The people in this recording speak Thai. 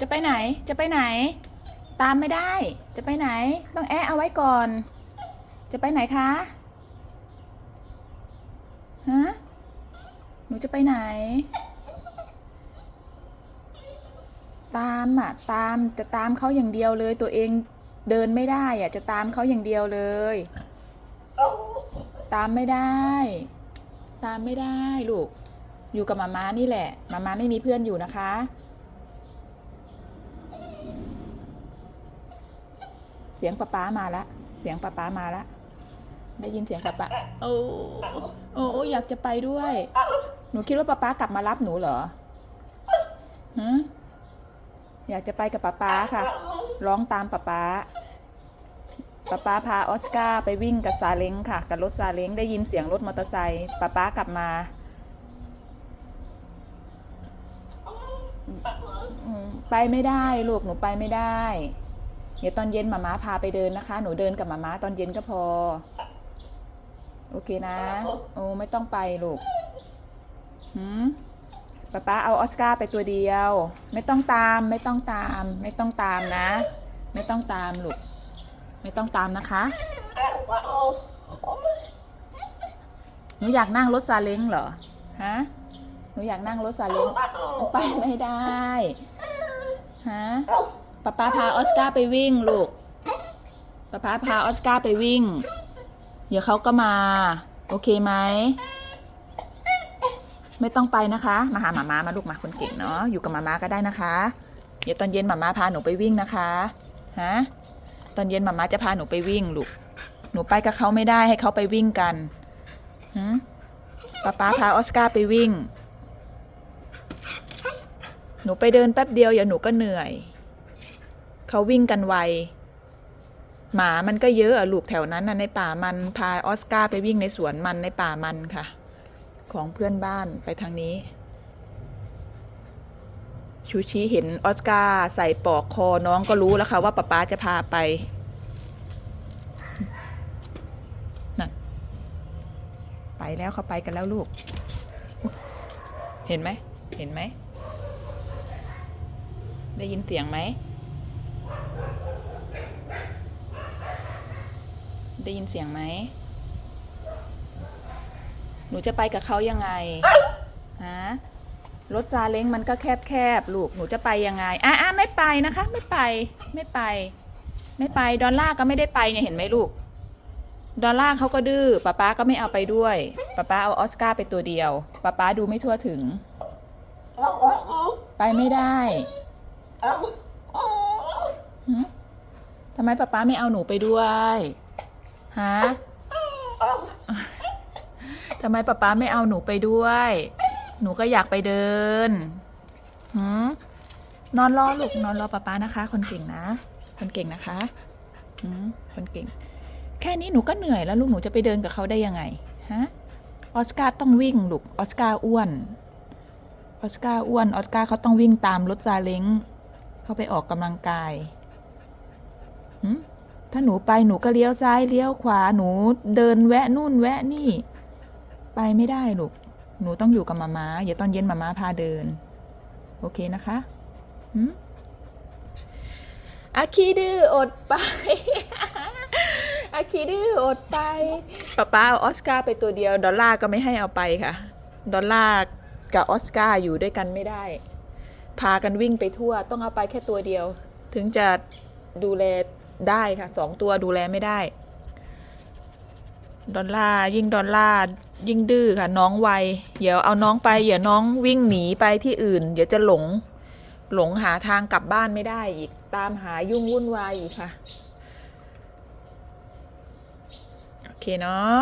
จะไปไหน จะไปไหน ตามไม่ได้ จะไปไหน ต้องแอะเอาไว้ก่อน จะไปไหนคะ ฮะ หนูจะไปไหน ตามอะ ตาม จะตามเขาอย่างเดียวเลย ตัวเองเดินไม่ได้อะ จะตามเขาอย่างเดียวเลย ตามไม่ได้ ตามไม่ได้ลูก อยู่กับมาม่านี่แหละ มาม่าไม่มีเพื่อนอยู่นะคะ เสียงป๊าป๊ามาละ เสียงป๊าป๊ามาละ ได้ยินเสียงป๊าป๊าโอ้โอ้โอ้อยากจะไปด้วย หนูคิดว่าป๊าป๊ากลับมารับหนูเหรอฮะอยากจะไปกับป๊าป๊าค่ะ ร้องตามป๊าป๊าป๊าป๊าพาออสการ์ไปวิ่งกับซาเล้งค่ะ กับรถซาเล้งได้ยินเสียงรถมอเตอร์ไซค์ป๊าป๊ากลับมาอืม ไปไม่ได้ลูกหนูไปไม่ได้ เดี๋ยวตอนเย็นหมาม้าพาไปเดินนะคะ หนูเดินกับหมาม้าตอนเย็นก็พอ โอเคนะ โอ้ไม่ต้องไปลูกหืมป๊าป๊าเอาออสการ์ไปตัวเดียว ไม่ต้องตาม ไม่ต้องตาม ไม่ต้องตามนะ ไม่ต้องตามลูก ไม่ต้องตามนะคะหนูอยากนั่งรถซาเล้งเหรอ ฮะ นูอยากนั่งรถซาเล้งไปไม่ได้ฮะป๊าป๊าพาออสการ์ไปวิ่งลูกป๊าป๊าพาออสการ์ไปวิ่ง เดี๋ยวเขาก็มา โอเคไหมไม่ต้องไปนะคะ มาหาหมาม้ามาลูกมาคนเก่งเนาะอยู่กับหมาม้าก็ได้นะคะ เดี๋ยวตอนเย็นหมาม้าพาหนูไปวิ่งนะคะฮะตอนเย็นหมาม้าจะพาหนูไปวิ่งลูกหนูไปกับเขาไม่ได้ให้เขาไปวิ่งกันฮะป๊าป๊าพาออสการ์ไปวิ่ง หนูไปเดินแป๊บเดียวอย่าหนูก็เหนื่อย เขาวิ่งกันไว หมามันก็เยอะอะลูกแถวนั้นนะในป่ามันพาออสการ์ไปวิ่งในสวนมันในป่ามันค่ะ ของเพื่อนบ้านไปทางนี้ ชูชีเห็นออสการ์ใส่ปลอกคอน้องก็รู้แล้วค่ะว่าป๊าป๊าจะพาไปนั่นไปแล้วเขาไปกันแล้วลูก เห็นไหมเห็นไหม ได้ยินเสียงไหม ได้ยินเสียงไหม หนูจะไปกับเขายังไง ฮะ รถซาเล้งมันก็แคบแคบๆลูก หนูจะไปยังไง อะอะไม่ไปนะคะ ไม่ไป ไม่ไป ไม่ไป ดอลล่าก็ไม่ได้ไปเนี่ยเห็นไหมลูก ดอลล่าเขาก็ดื้อป๊าป๊าก็ไม่เอาไปด้วยป๊าป๊าเอาออสการ์ไปตัวเดียวป๊าป๊าดูไม่ทั่วถึง ไปไม่ได้ หึทำไมป๊าป๊าไม่เอาหนูไปด้วยฮะทำไมป๊าป๊าไม่เอาหนูไปด้วย หนูก็อยากไปเดินหืมนอนรอลูกนอนรอป๊าป๊านะคะ คนเก่งนะ คนเก่งนะคะหืมคนเก่ง แค่นี้หนูก็เหนื่อยแล้วลูกหนูจะไปเดินกับเขาได้ยังไงฮะออสการ์ต้องวิ่งลูกออสการ์อ้วนออสการ์อ้วนออสการ์เขาต้องวิ่งตามรถซาเล้ง เขาไปออกกำลังกายถ้าหนูไปหนูก็เลี้ยวซ้ายเลี้ยวขวาหนูเดินแวะนู่นแวะนี่ ไปไม่ได้ลูกหนูต้องอยู่กับมาม้าเดี๋ยวตอนเย็นมาม้าพาเดิน โอเคนะคะอาคีดื้ออดไปอาคีดื้ออดไปป้าป้าเอาออสการ์ไปตัวเดียว ดอลลาร์ก็ไม่ให้เอาไปค่ะ ดอลลาร์กับออสการ์อยู่ด้วยกันไม่ได้ พากันวิ่งไปทั่ว ต้องเอาไปแค่ตัวเดียว ถึงจะดูแลได้ค่ะสองตัวดูแลไม่ได้ ดอลลาร์ยิ่งดอลลาร์ยิ่งดื้อค่ะ น้องไวเดี๋ยวเอาน้องไปเดี๋ยวน้องวิ่งหนีไปที่อื่น เดี๋ยวจะหลงหลงหาทางกลับบ้านไม่ได้อีกตามหายุ่งวุ่นวายอีกค่ะ โอเคเนาะ